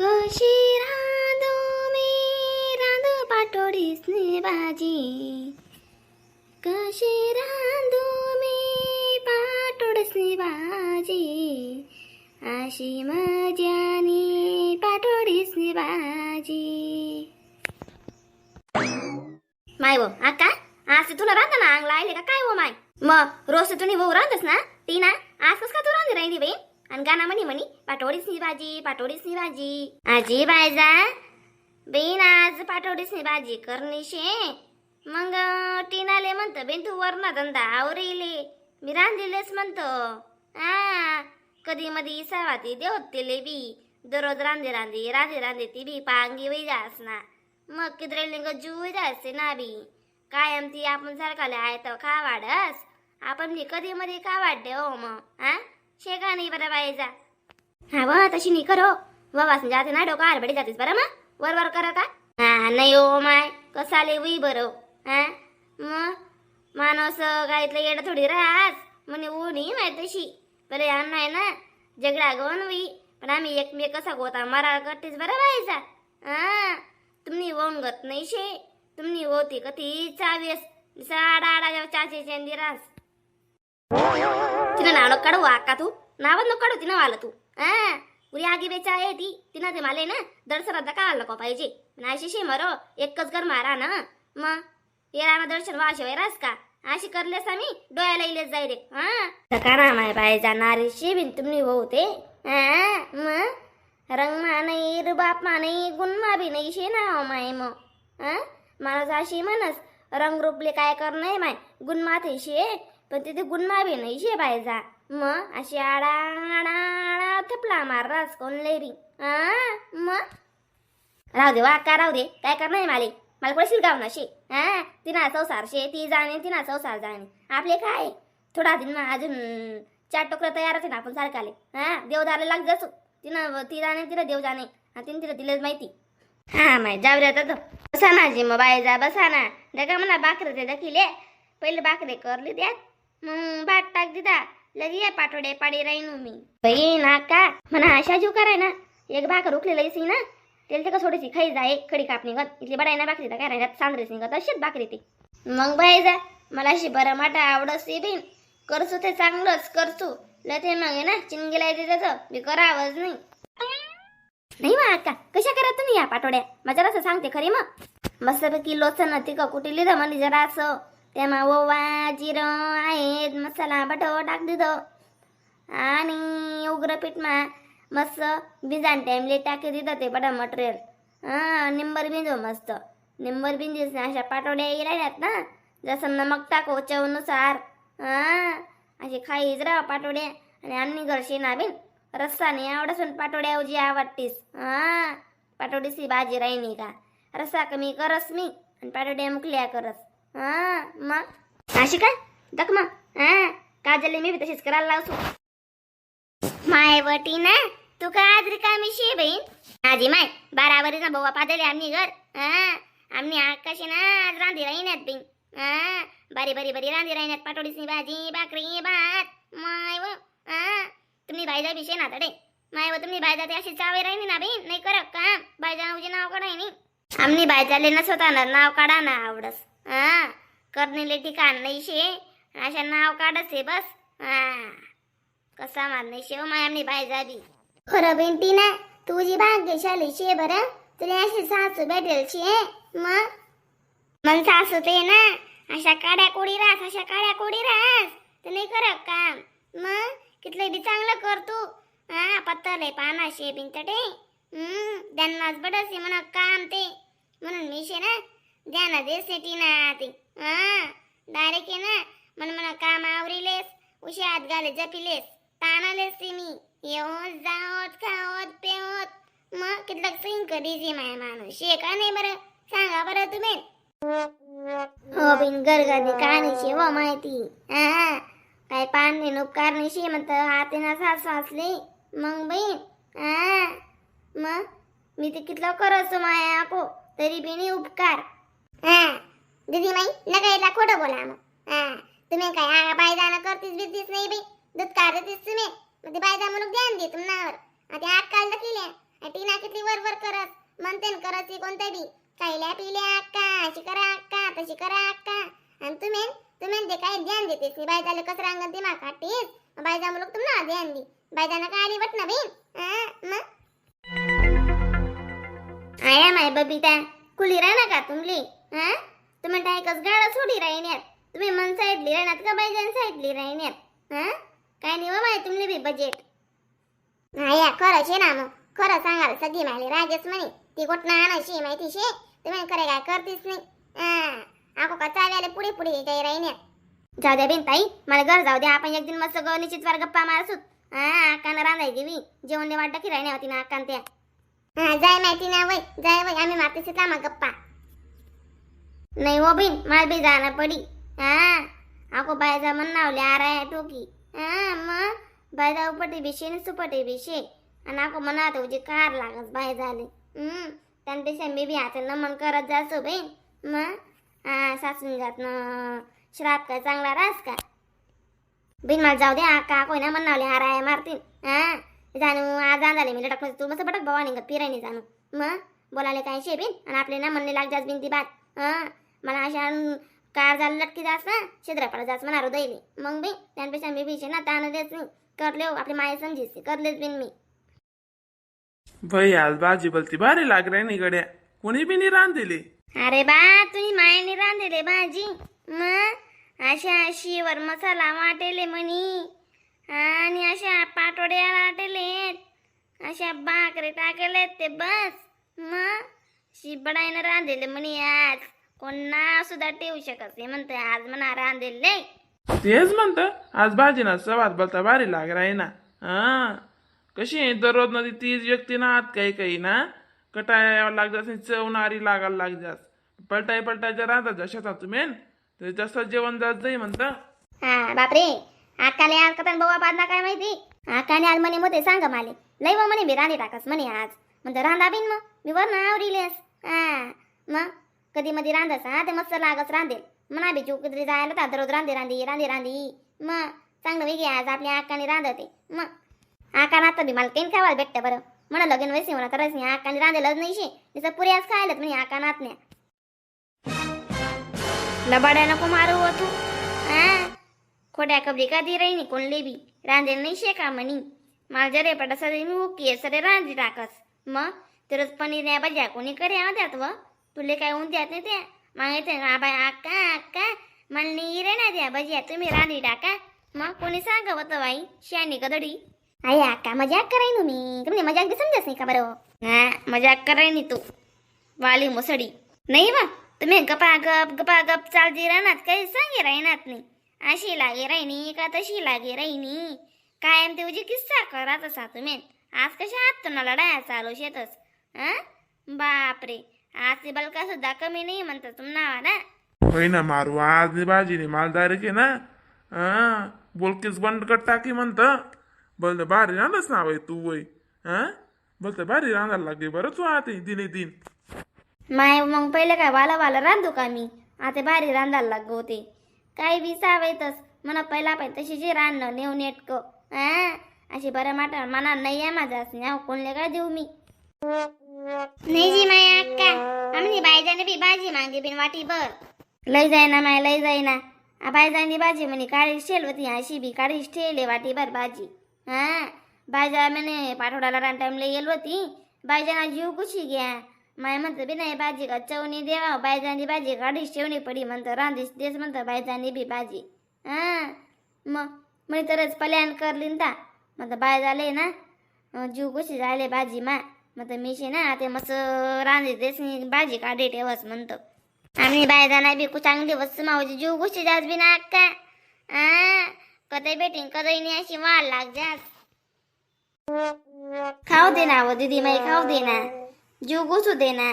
कशी रांधू मी? रांधू पाटोडीसनी भाजी. कशी रांधू मी? पाटोडसनी भाजी. अशी मजानी पाटोडीसनी भाजी. माय वो आका आज तुला राहता ना अंगला आले का? काय हो माय? मग रोज तुम्ही भाऊ राहतस ना? ती ना? आज कस का तू रांधी राहिली बाई? आणि गाणं म्हणी म्हणी पाटोडीसनी भाजी पाटोडीसनी भाजी आजी बायजा बेन आज पाटोडीसनी भाजी करणीशे मग टीनाले म्हणतं बेन तू वरना धंदा आवरेले. मी रांधलेलेच म्हणतो आ कधी मधी सवाती देवत तिले बी. दररोज रांधे रांधे रांधे रांधे ती बी पांगी वै जास ना मग किद्रेलिंग लिंग जायचे ना बी. कायम ती आपण सारखाले आहे तर खा वाढस आपण बी कधी मध्ये का वाढते हो मग हा शेगा नाही बरं बाईचा हा व तशी नाही करो. व वाचून जाते ना डोका आरबडी जातेस बरं मग? वर वर कर का? हा नाही ओ माय. कसाले उई बरं हो. हा. मग? माणूस गाईतलं येडं थोडी राहस. म्हणे उनी माय तशी. बरे अन्न आहे ना झगडा गोन वी पण आम्ही एकमेक कसा गोता मारा करतेस बरं बाईचा हा? तुम्ही वोन गत नाही शे. तुम्ही होती कधी चावीस. साडा आडा चाचे चेंदी रास तिनं नाव काढू अक्का तू नाव नको काढू तिनं वाला तू हा उरी आगी बेचा आहे ती तिनं ते माले ना दर्शनात का आलं का पाहिजे नाशी शे मरो एकच घर मारा ना मग येरा ना दर्शन वाशिवाय रास का अशी करलेस आम्ही डोळ्याला इलेच जाय रे हा का ना माय बाय जाणार शे तुम्ही भाऊ ते हा मग रंगमा नाही रुबापमा नाही गुणमा बी नाही शे ना माय मग हा माणूस अशी म्हणस रंग रूपले काय कर नाही माय गुणमा ते शे पण तिथे गुणमा बी नाही शे बायजा मग अशी आडा आडा आडा थपला मार रास कोण लेरी. हा मग? राहू दे वाका राहू दे. काय करणार माले मला पडशील गाव ना शे हा तिना संसार शे ती जाणे तिना संसार जाणे. आपले काय? थोडा दिन मग अजून चार टोकरं तयारच आहे ना आपण सारखाले. हा देवदारला लाग जासो. तिनं ती जाणे तिला देव जाणे. हा तिने तिला दिलंच माहिती. हा माय जाऊ रे तर बसा ना जी मग बाय जा बसा ना. देखा म्हणा बाकरे ते दखिले. पहिले बाकरे करली द्या भात टाक दिदा लगी ये पाठोडे पाडी राहीन मी बाई नाका म्हणा अशा जीव कराय ना एक भाकर उकलेलं सी ना तेल ते का थोडीशी खाई जाय खडी कापणी गत इथली बडाय ना बाकरी काय राहण्यात सांद्रेस निघत अशीच बाकरी ती मग बाई जा मला अशी बरं माटा आवडस बीन करसू ते चांगलंच करसू ते मग आहे ना चिंगेला येते त्याचं मी करावंच नाही नाही मग अक्का कशा करा तुम्ही या पाठोड्या मग असं सांगते खरी मग मस्तपैकी लोचन तिक कुठे लिहिलं मला जरा असं त्यामा ओवा जिरं आहेत मसाला बटो टाक देतो आणि उग्र पीठमा मस्त भिजान टाईमले टाकी दिलं ते बडा मटेरियल हां निंबर बिंजो मस्त. निंबर बिंजीस अशा पाटोड्या राहिल्यात ना जसं नमक टाको चवनुसार. हां अशी खाईच राहा पाटोड्या. आणि आम्ही घरशी नाबीन रस्सा नाही आवडसून पाटोड्याऐवजी आवडतीस. हां पाटोडीची भाजी राहिनी का? रस्सा कमी करस मी आणि पाटोड्या मुकल्या करस. हा मग? अशी काय दख मग. हा काजले मी बी तशीच करायला लावतो. माय वटी ना तू का आज रिकामी शे बहीण? आजी माय बारा बारावरीचा भाऊ पादले आम्ही घर. हा आम्ही आकाशी ना आज रांधी राहिण्यात बहीण हा बारी बारी बारी रांधी राहिण्यात पाटोडीसनी भाजी भाकरी भात. माय व हा तुम्ही भाईजा विषय ना तडे माय व तुम्ही भाईजा ते अशी चावे राहिनी ना बहीण? नाही कर का? भाईजा उजी नाव काढायनी. आम्ही भाईजाले ना स्वतः नाव काढा ना आवडस. हा करनेले ठिकाण नाही शे अशा नाव काढस आहे बस. हा कसा मारणे शेव मायामनी बाय जाबी. खरं बेंटी ना तुझी भाग्यशाली शे बरं. तुला अशी सासू भेटेल शे मग मग सासू ते ना अशा काड्या कोडी रास अशा काड्या कोडी रास. ते नाही करत काम. मग कितले बी चांगलं कर तू. हा पत्तरले पाना शे बिंतटे हम्म त्यांनाच बडसे म्हणा काम ते. म्हणून मी शे ना ध्यान देसे ती ना ती हा डायरेक्ट आहे ना मन म्हणा काम आवरीलेस उशी हात घाले जपिलेस ताणालेस ती मी येऊत जाओत खाओत पेओत मग कितलक सिंग कधीची माय माणूस शे का नाही बरं सांगा बरं तुम्ही हो बिन गरगदी कहाणीची व माहिती हा काय पाणी उपकार निशी म्हणत हातीना सास वाचले मग बहीण हा मग मी ते कितलं करत माया आपो तरी बिनी उपकार हा. दीदी माई नका यायला खोटं बोला मग. हा. तुम्ही काय आ बाय करतीस बितीस नाही बाई? दूध काढतीस तुम्ही? मग ते बायदा म्हणून ध्यान दे तुम्हाला आता आठ काल दाखले टीना किती वर वर करत म्हणते करत कोणत्या बी. खायल्या पिल्या अक्का अशी करा अक्का तशी करा अक्का आणि तुम्ही तुम्ही ते काय ध्यान देतेस नी बायदाला झाले अंगण दिमाग काढतेस? बायदा मुलग तुम्हाला ध्यान दे. बायदाना काय आली वट ना बीन मग? आया माय बबिता कुली राहणार का तुमली? हा? तुम्ही डायकच गाडा सोडी राहिण्यात तुम्ही मन साईडली राहणार का बायजान साईडली राहिण्यात हा? काय नाही हो बाबा माय तुमले बी बजेट आया खरं आहे ना मग. खरं सांगाल सगळी माहिती रागेच म्हणे ती कुठं आणायची माहिती शे? तुम्ही खरे काय करतीस नाही. हां आको का चाव्याला पुढे पुढे काही राहिण्यात जाऊ द्या बिन ताई मला घर जाऊ द्या. आपण एक दिन मस्त ग निश्चित वर गप्पा मारसूत. हा आकानं रांधाय देवी. जेवण वाटतं की राहण्या होती ना आकान त्या. हा जाय माहिती ना वय जाय वय आम्ही मारते सीता मग गप्पा. नाही हो ओ बिन मला बी जाणं पडी. हा? आको बायजा म्हण आराया टोकी हा मग? बायजा उपटे बिशे न सुपटे बिशे आणि आको म्हणा तुझी कार लागत बाय झाले हम्म? त्यांपेक्षा मी बी आता नमन करत जासो बहीण. मग? हा सासून जात न. श्राप काय चांगला रास का? बिन मला जाऊ दे आका कोई ना म्हणावले हाराय मारतील हा? जाणू आज झाले मी लटक तू मस्त बटक भवानी ग फिरायनी जाणू. मग? बोलाले काय शे बिन आणि आपले ना म्हणणे लाग जास बिन ती बात. हा मला अशा कार झालं लटकी जास ना छिद्रपाला जास म्हणा दैली मग बी त्यांपेक्षा मी बिशे ना ताण देत नाही. करले हो, आपली माय समजीस करलेच बिन मी. भाई आज भाजी बोलती भारी लाग रे गड्या. कोणी बी नाही रान दिली? अरे बा तुम्ही मायने रांधलेले भाजी. मग अशा शिवर मसाला वाटेले म्हणी. आणि अशा पाटोड्या वाटेले अशा भाकरी टाकलेत ते बस. मग शिबडाईनं रांधलेले म्हणी आज. कोण नाव सुद्धा ठेवू शकत नाही म्हणते आज म्हणा रांधलेले तेच म्हणत. आज भाजी ना सवाद बोलता भारी लाग राही ना. हा. कशी आहे? दररोज नदी तीच व्यक्ती ना आत काही काही ना. कटाया लाग जास आणि चवणारी लागायला लाग जास. पलटाय पलटायच्या राहतात जशाचा तुम्ही तर जास्त जेवण जात जाई म्हणत. हा बापरे. आकाले आज कथन बवा पाडना काय माहिती? आकाने आज म्हणे मोठे सांग माले. लय व म्हणे मी रांधी टाकस म्हणे आज. म्हणतो रांधा बिन मग. मी वर ना आवरीलेस. हा मग? कधी मध्ये रांधस हा? ते मस्त लागस रांधेल. म्हणा बी कधी जायला तर दररोज रांधे रांधी रांधी रांधी. मग? चांगलं वेगळी आज आपल्या आकाने रांधते. मग? आकान आता बी मला काही खावायला भेटतं बरं. म्हणा लगीन वैसे म्हणा तरच नाही. आकाने रांधेलच नाही शे. तिचं पुऱ्याच खायला म्हणे आकानात नाही लबाड्या नको मारू हो तू. हा? खोड्या कबडी का दी राही कोणले बी? रांधेल नाही शेका म्हणी? मला जरे पटा सरे मी हुकी सरे रांधी टाकस. मग? तरच पनीर नाही भाज्या कोणी करे द्यात व? तुले काय होऊन द्यात नाही त्या मागितले ना बाय आका आका मला नाही रे ना द्या भजिया तुम्ही राणी टाका. मग कोणी सांगा होतं बाई शानी कदडी आई आका मजाक कराय तुम्ही तुम्ही मजाक बी समजत नाही का बरं? हा मजाक कराय नाही तू. वाली मुसडी. नाही बा तुम्ही गपा गप गपा गप चालती राहणार काही सांगे राहणार नाही. अशी लागे राहिनी का तशी लागे राहिनी? कायम ते उजी किस्सा करा तसा तुम्ही. आज कशा आत तुम्हाला लढाया चालू शेतच बापरे. बलका सुद्धा कमी नाही म्हणतात तुम्हाला ना होय ना मारू आज भाजी मालदार के ना? हा? बोलकीच बंद कट टाकी म्हणत. बोलत भारी राहणच ना वय तू वय हा? बोलत भारी राहणार लागे बरं तू आता दिने दिन. माय मग पहिले काय वाला वाला रांधू का मी? आता भारी रांधायला लागू होते. काही बी सावायतच म्हणा पहिला पाहिजे तशी जे रांधणं नेऊ नेटक. हा? अशी बरं माटा मना नाही आहे माझा असं कोणले काय देऊ मी? नाही जी माया अक्का। आम्ही बायजाने बी भाजी मागे बिन वाटी बर लय जायना माय लय जायना आ बायजानी भाजी म्हणे काळी शेल होती अशी बी काळी ठेले वाटी बर भाजी. हा बायजा म्हणे पाठवडाला रान टाइमला येल होती बायजाना जीव कुशी घ्या माय म्हणतं बी नाही भाजी का चवणी देवा बायजानी भाजी काढीच ठेवणी पडी म्हणतं रांधीस देस म्हणतं बायजानी बी भाजी. हा मग मी तरच पल्यान करलीन ता. म्हणतं बाय झाले ना जीव कुशी झाले भाजी मग मी मीशी ना ते मस्त रांधी देस भाजी काढे ठेवस म्हणतो. आम्ही बाहेर जाणार बी कु चांगली वस्तू मावची जीव गोष्टी जास बी ना का आ कधी भेटीन कधी नाही अशी वाढ लाग जास. खाऊ दे ना व दीदी माई खाऊ दे ना. जीव घुसू दे ना.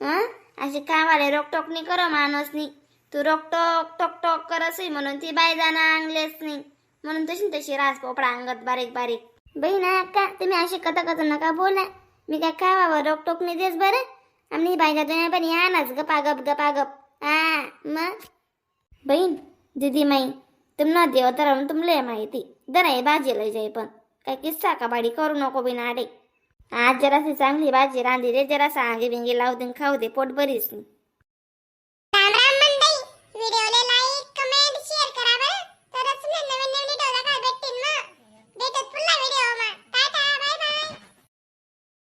हं अशी कामाले रोकटोक नाही करो माणूसनी. तू रोकटोक टोक टोक करसई म्हणून ती बाय जाणं अंगलेच नाही. म्हणून तशी न तशी रास पोपडा अंगत बारीक बारीक. बहीण का तुम्ही अशी कथा कथा नका बोला. मी काय खावावं रोकटोक नाही देस बरं. आम्ही बायजा दुनिया पण या नाच गपा गप गपा गप आ मग? बहीण दीदी माई तुम्हाला देव तर तुमले माहिती. दर आहे भाजी लय जाई पण. काय किस्सा का बाडी करू नको बिना आडे आज जराशी चांगली भाजी रांधी रे जरासा आंगी बिंगी लावून दे न खाऊ दे पोट बरीच